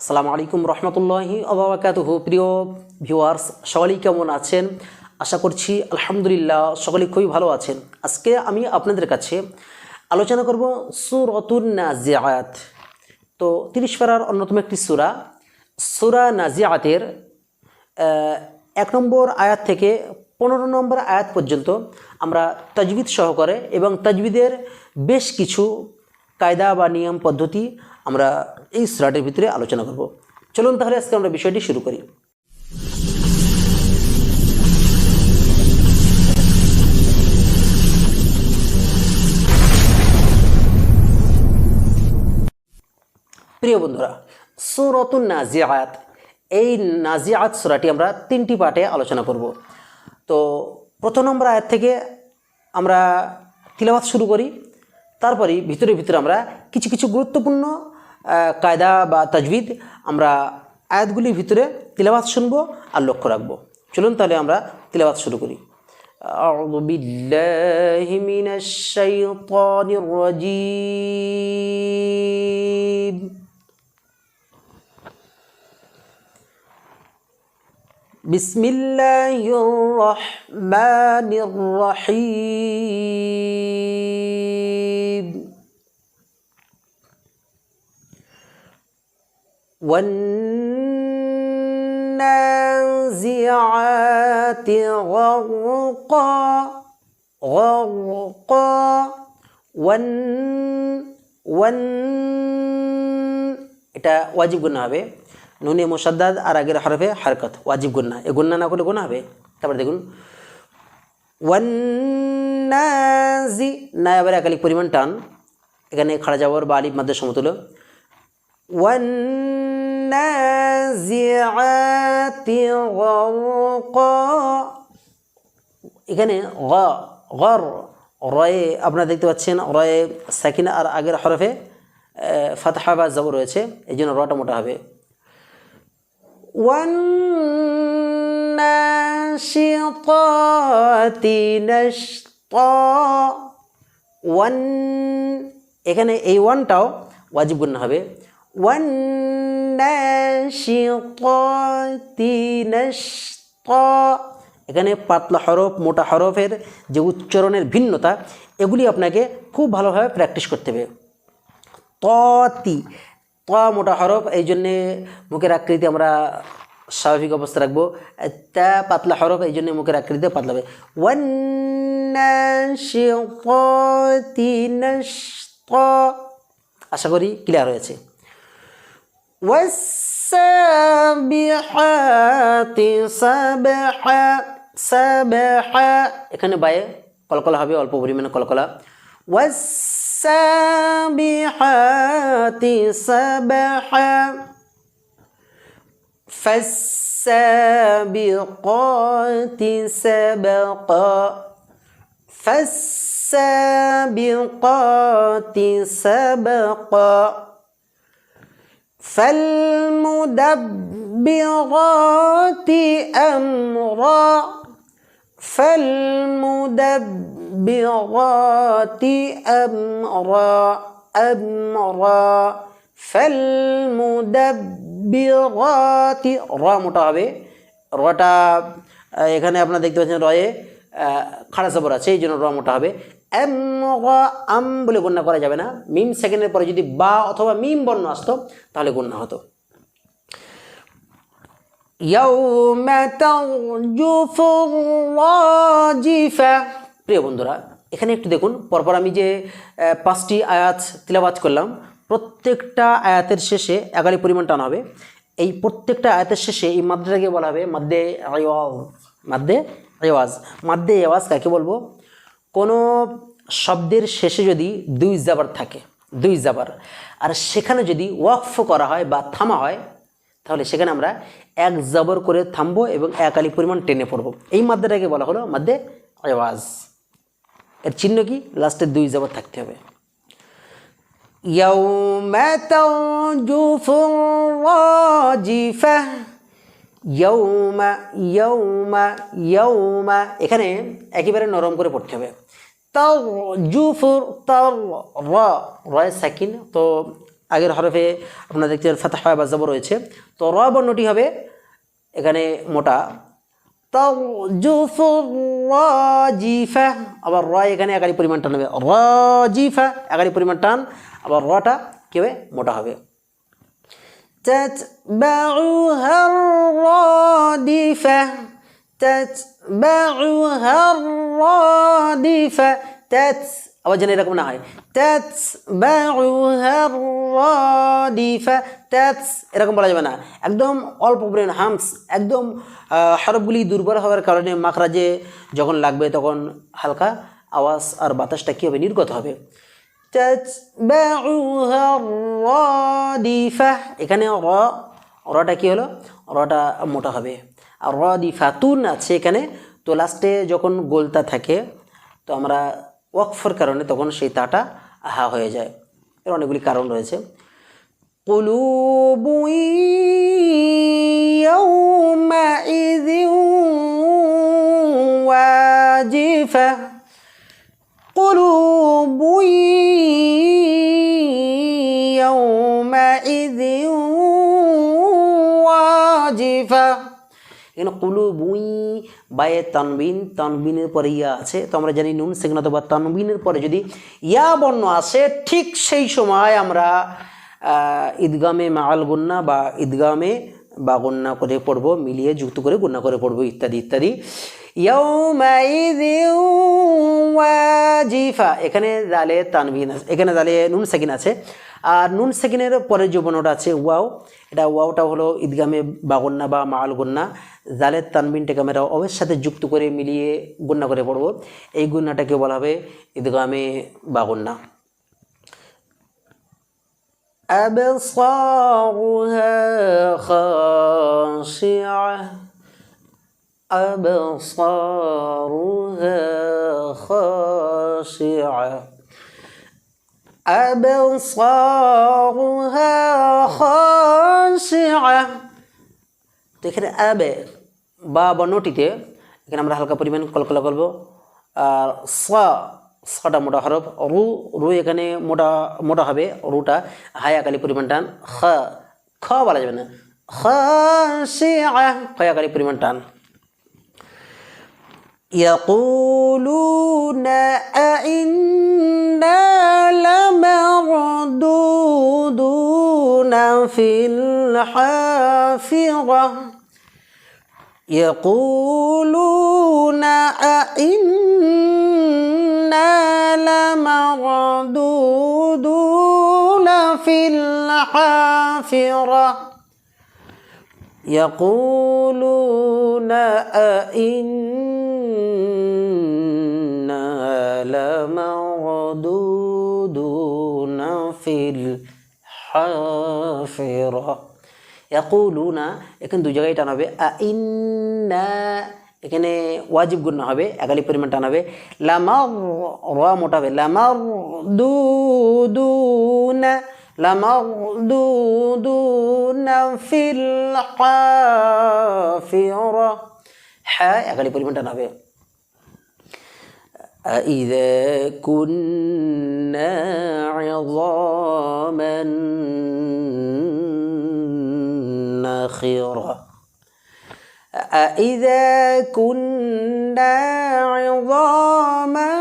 আসসালামু আলাইকুম রহমতুল্লাহি আবরাকাতুহু প্রিয় ভিউয়ার্স, সকলেই কেমন আছেন? আশা করছি আলহামদুলিল্লাহ সকলেই খুবই ভালো আছেন। আজকে আমি আপনাদের কাছে আলোচনা করব সুরতুন নাজিয়াত তো তিরিশ পারার অন্যতম একটি সুরা সুরা নাজিয়াতের এক নম্বর আয়াত থেকে পনেরো নম্বর আয়াত পর্যন্ত আমরা তাজবিদ সহকারে এবং তাজবিদের বেশ কিছু কায়দা বা নিয়ম পদ্ধতি আমরা এই স্লাটের ভিতরে আলোচনা করব। চলুন তাহলে আজকে আমরা বিষয়টি শুরু করি। প্রিয় বন্ধুরা, সুরতুন নাজিয়াত এই নাজিয়াত সুরাটি আমরা তিনটি পার্টে আলোচনা করব। তো প্রথম নম্বর আয়াত থেকে আমরা তিলাবাত শুরু করি তারপরে ভিতরে ভিতরে আমরা কিছু কিছু গুরুত্বপূর্ণ কায়দা বা তাজবিদ আমরা আয়াতগুলির ভিতরে তিলাবাত শুনবো আর লক্ষ্য রাখবো চলুন তাহলে আমরা তিলাবাত শুরু করি أعوذ بالله من الشيطان الرجيم بسم الله الرحمن الرحيم والنازعات غرقا غرقا ওয়ান ওয়ান এটা ওয়াজিব গুণা হবে নুনে মোসাদ্দাদ আর আগের হরফে হারকত ওয়াজিব গুণা এ গুণা না করলে গুণা হবে তারপরে দেখুন ওয়ান্নাজি না এবার একালিক পরিমাণ টান এখানে খাড়া যাবর বা আলিফ মাদ্দের সমতুল্য ওয়ান্নাজিআতি গরকা এখানে গ গর রয়ে আপনারা দেখতে পাচ্ছেন রয়ে সাকিনা আর আগের হরফে ফাতহা বা জবর রয়েছে এই জন্য রটা মোটা হবে والناشطات نشطا ওয়ান এখানে এই ওয়ানটাও ওয়াজিব গুণ হবে ওয়ান্নাশিতাতি নাশতা এখানে পাতলা হরফ, মোটা হরফের যে উচ্চারণের ভিন্নতা, এগুলি আপনাকে খুব ভালোভাবে প্র্যাকটিস করতে হবে। তি ত মোটা হরফ, এই জন্যে মুখের আকৃতি আমরা স্বাভাবিক অবস্থা রাখব। তা পাতলা হরফ, এই জন্যে মুখের আকৃতি পাতলা হবে। নাশতা। আশা করি ক্লিয়ার হয়েছে। والسابحات سبحا سبحا এখানে বায়ে কলকলা হবে অল্প পরিমাণে কলকলা والسابحات سبحا فالسابقات سبقا فالسابقات سبقا فالمدبرات أمرا فالمدبرات أمرا أمرا فالمدبرات র মোটা হবে রটা আহ, এখানে আপনারা দেখতে পাচ্ছেন রয়ে আহ, খাড়া জবর আছে, এই জন্য র মোটা হবে। এম আম বলে গণ্য করা যাবে না। মিম সেকেন্ডের পরে যদি বা অথবা মিম বর্ণ আসতো, তাহলে গণ্য হতো। প্রিয় বন্ধুরা, এখানে একটু দেখুন, পরপর আমি যে পাঁচটি আয়াত তিলাবাজ করলাম, প্রত্যেকটা আয়াতের শেষে এগারি পরিমাণ টানা হবে। এই প্রত্যেকটা আয়াতের শেষে এই মাদ্রাটাকে বলা হবে মাদ্দে মাদ্দে আওয়াজ মাদ্দে আওয়াজ কাকে বলবো কোনো শব্দের শেষে যদি দুই জাবার থাকে দুই জাবার আর সেখানে যদি ওয়াকফ করা হয় বা থামা হয় তাহলে সেখানে আমরা এক জবর করে থামবো এবং এক আলি পরিমাণ টেনে পড়বো এই মাদ্রাটাকে বলা হলো মাদ্দে আওয়াজ এর চিহ্ন কি লাস্টে দুই জবর থাকতে হবে يوم ترجف الراجفة ইয়ৌমা ইয়ৌমা ইয়ৌমা এখানে একেবারে নরম করে পড়তে হবে। তর তর রয় সাকিন। তো আগের হরফে আপনারা ফাতে হয় বা জবর রয়েছে। তো র বর্ণটি হবে এখানে মোটা। জিফা আবার র এখানে একারি পরিমাণ টান হবে। র একাধিক একারি পরিমাণ টান। আবার রটা কেউ মোটা হবে। تتبعها الرادفة تتبعها الرادفة تت আবার যেন এরকম না হয় تتبعها الرادفة تت এরকম বলা যাবে না একদম অল্প পরিমাণ হামস একদম আহ, হরফগুলি দুর্বল হওয়ার কারণে মাখরাজে যখন লাগবে তখন হালকা আওয়াজ আর বাতাসটা কী হবে নির্গত হবে تتبعها الرادفة এখানে র রটা কি হলো রটা মোটা হবে আর রদিফাতুন আছে এখানে তো লাস্টে যখন গোলতা থাকে তো আমরা ওয়াকফর কারণে তখন সেই তাটা হা হয়ে যায় এর অনেকগুলি কারণ রয়েছে قلوب يومئذ واجفة قلوب এখানে কুলু বুই বায়ে তানবিন, তানবিনের পরে ইয়া আছে, তো আমরা জানি নুন সেখানে অথবা তানবিনের পরে যদি ইয়া বর্ণ আসে, ঠিক সেই সময় আমরা ঈদগামে মাল গন্যা বা ঈদগামে বা গন্যা করে পড়ব, মিলিয়ে যুক্ত করে গন্যা করে পড়ব, ইত্যাদি ইত্যাদি। ওয়াজিফা এখানে দালে তানবিন আছে এখানে দালে নুন সেকিন আছে আর নুন সেকিনের পরে যে বর্ণটা আছে ওয়াও এটা ওয়াওটা হলো ঈদগামে বাগন্না বা মাল গন্না জালের তানবিনটাকে আমরা অবের সাথে যুক্ত করে মিলিয়ে গন্যা করে পড়বো এই গুন্নাটাকে বলা হবে ঈদগামে বাগন্না أبصارها خاشعة أبصارها خاشعة أبصارها خاشعة তো এখানে আবে বা বর্ণটিতে এখানে আমরা হালকা পরিমাণ কলকলা করবো আর সা সাটা মোটা হরফ রু রু এখানে মোটা মোটা হবে রুটা হাই আকালি পরিমাণ টান খ খ বলা যাবে না খ সে খয় আকালি পরিমাণ টান يقولون أئنا لمردودون في الحافرة. يقولون أئنا لمردودون في الحافرة. يقولون أئنا لمردودون في الحافرة يقولون এখানে দু জায়গায় টান হবে আইন্না এখানে ওয়াজিব গুণ হবে একালি পরিমাণ টান হবে লামার র মোটা হবে লামার দু দু না লামার দু দু না ফিল হাফিরা হ্যাঁ একালি পরিমাণ টান হবে أإذا كنا عظاما نخرة أإذا كنا عظاما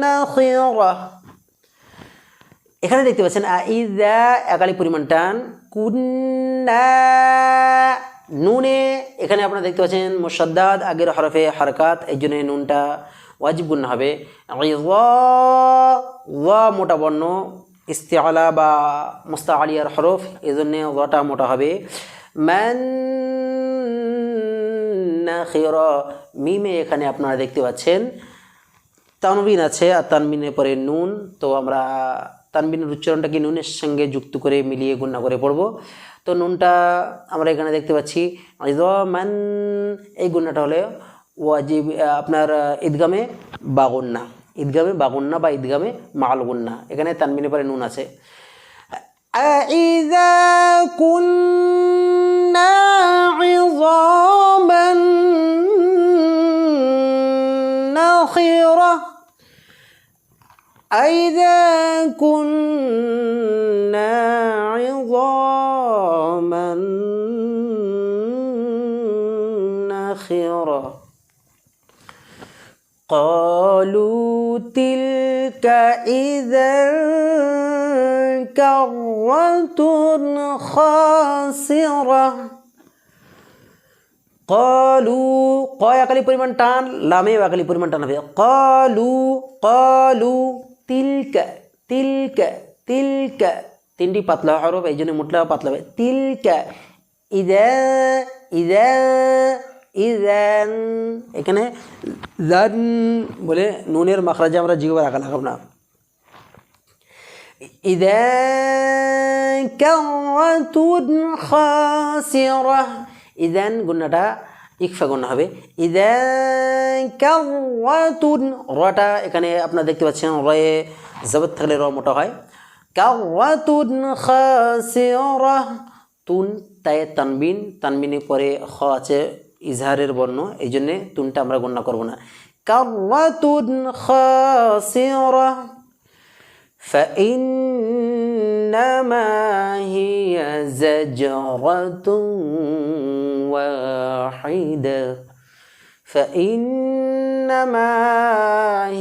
نخرة এখানে দেখতে পাচ্ছেন আইদা একালি পরিমাণ টান কুন্না নুনে, এখানে আপনারা দেখতে পাচ্ছেন মুসাদ্দাদ আগের হরফে হরকাত এই জন্য নুনটা ওয়াজিব হবে। মোটা বর্ণ, ইস্তেআলা বা মুস্তা আলিয়ার হরফ এই জন্যে ওয়াটা মোটা হবে। ম্যান মিমে এখানে আপনারা দেখতে পাচ্ছেন তানবিন আছে, আর তানবিনের পরে নুন। তো আমরা তানবিনের উচ্চারণটাকে নুনের সঙ্গে যুক্ত করে মিলিয়ে গুণা করে পড়ব। তো নুনটা আমরা এখানে দেখতে পাচ্ছি মান এই গুণাটা হলে ওয়াজিব আপনার ঈদগামে বাগুন্না ঈদগামে বাগুন্না বা ঈদগামে মাল গুন্না এখানে তানবিনের পরে নুন আছে أإذا كنا عظاما أئذا كنا عظاما نخرة قالوا تلك إذا كرة خاسرة কলু ক একালি পরিমাণ টান লামে একালি পরিমাণ টান হবে কলু কলু তিলকা তিলকা তিলকা তিনটি পাতলা হরফ এই জন্য মুটলা পাতলা হবে তিলকা ইদা ইদা ইদান এখানে জান বলে নুনের মাখরাজে আমরা জিগোবার রাখা লাগাব না إذا كرة خاسرة ইদান গুণাটা ইকফা গুণা হবে ইদান কাওয়াতুন রটা এখানে আপনারা দেখতে পাচ্ছেন রয়ে জবত থাকলে র মোটা হয় কাওয়াতুন খাসিরা তুন তায়ে তানবিন তানবিনের পরে খ আছে ইজহারের বর্ণ এই জন্যে তুনটা আমরা গণনা করব না কাওয়াতুন খাসিরা فإنما هي زجرة واحدة فإنما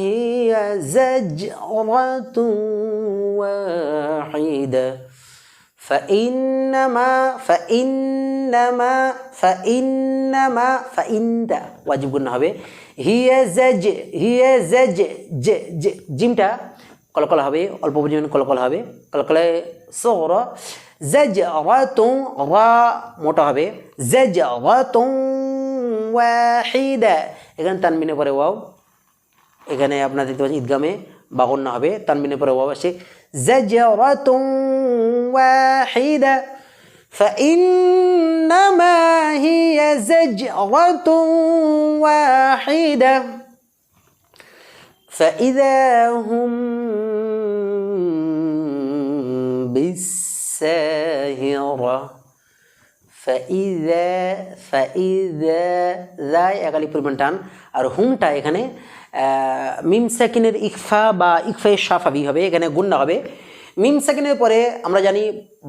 هي زجرة واحدة فإنما فإنما فإنما فإنت واجب قلنا হবে হিয়া জাজ হিয়া জাজ জ জ জিমটা কলকল হবে অল্প পরিমাণ কলকল হবে কলকলে সোর জাজ রাতুন রা মোটা হবে জাজ রাতুন ওয়াহিদা এখানে তানবিনে পরে ওয়াও এখানে আপনার দেখতে পাচ্ছেন ঈদগামে বাগন্য হবে তানবিনের পরে ওয়াও আসে জাজরাতুন ওয়াহিদা فإنما هي زجرة واحدة فإذا هم بالساهرة فإذا فإذا ذا একালি পরিমাণ টান আর হুমটা এখানে আহ, মিম সেকেন্ডের ইকফা বা ইকফায়ে সাফাবি হবে এখানে গুন্না হবে মিম সেকেন্ডের পরে আমরা জানি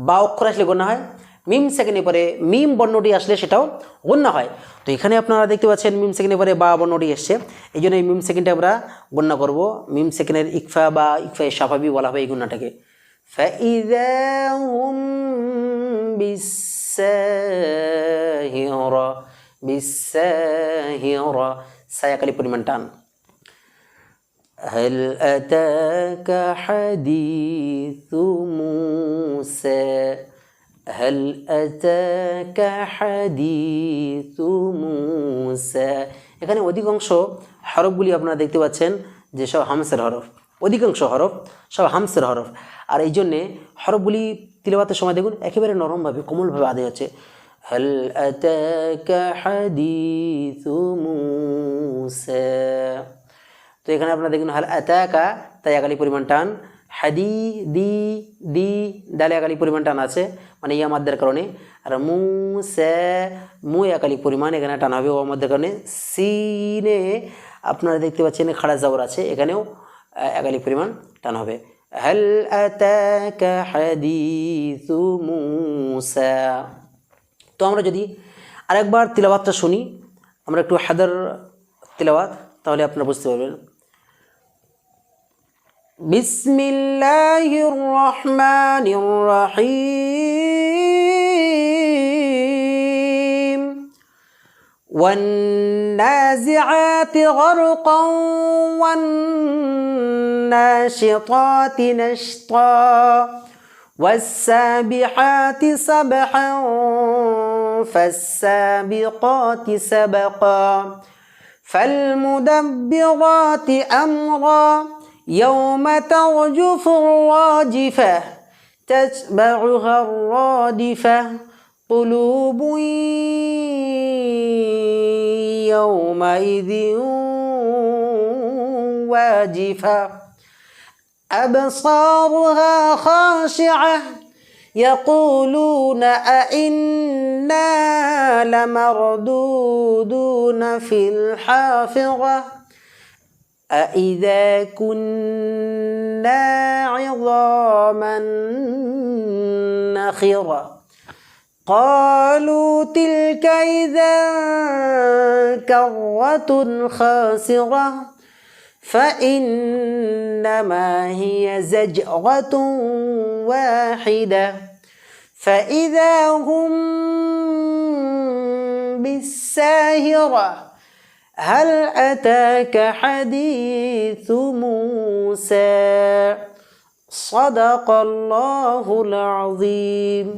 বা অক্ষর আসলে গণ্য হয় মিম সেকেন্ডের পরে মিম বর্ণটি আসলে সেটাও গণ্য হয় তো এখানে আপনারা দেখতে পাচ্ছেন মিম সেকেন্ডের পরে বা বর্ণটি এসছে এই জন্য এই মিম সেকেন্ডে আমরা গণ্য করব মিম সেকেন্ডের ইকফা বা ইকফায়ে সাফাবি বলা হয় এই গুণাটাকে فإذا هم بالساهرة بالساهرة সায়াকালি পরিমাণ টান هل أتاك حديث موسى هل أتاك حديث موسى এখানে অধিকাংশ হরফগুলি আপনারা দেখতে পাচ্ছেন যে সব হামসের হরফ অধিকাংশ হরফ সব হামসের হরফ আর এই জন্যে হরফগুলি তিলবাতের সময় দেখুন একেবারে নরমভাবে কোমলভাবে আদায় হচ্ছে هل أتاك حديث موسى তো এখানে আপনারা দেখুন হাল আতাকা তাই একালি পরিমাণ টান হাদি দি দি দালে একালি পরিমাণ টান আছে মানে ইয়া মাদ্দের কারণে আর মু সে মু একালি পরিমাণ এখানে টান হবে ও মাদ্দের কারণে সিনে আপনারা দেখতে পাচ্ছেন খাড়া জাবর আছে এখানেও আহ, একালি পরিমাণ টান হবে হাল আতাকা হাদিসু মুসা তো আমরা যদি আরেকবার তিলাবাতটা শুনি আমরা একটু হাদার তিলাবাত তাহলে আপনারা বুঝতে পারবেন بسم الله الرحمن الرحيم والنازعات غرقا والناشطات نشطا والسابحات سبحا فالسابقات سبقا فالمدبرات أمرا يوم ترجف الراجفة تتبعها الرادفة قلوب يومئذ واجفة. أبصارها خاشعة. يقولون أئنا لمردودون في الحافرة. أإذا كنا عظاما نخرة. قالوا تلك إذا كرة خاسرة فإنما هي زجرة واحدة. فإذا هم بالساهرة هل أتاك حديث موسى؟ صدق الله العظيم.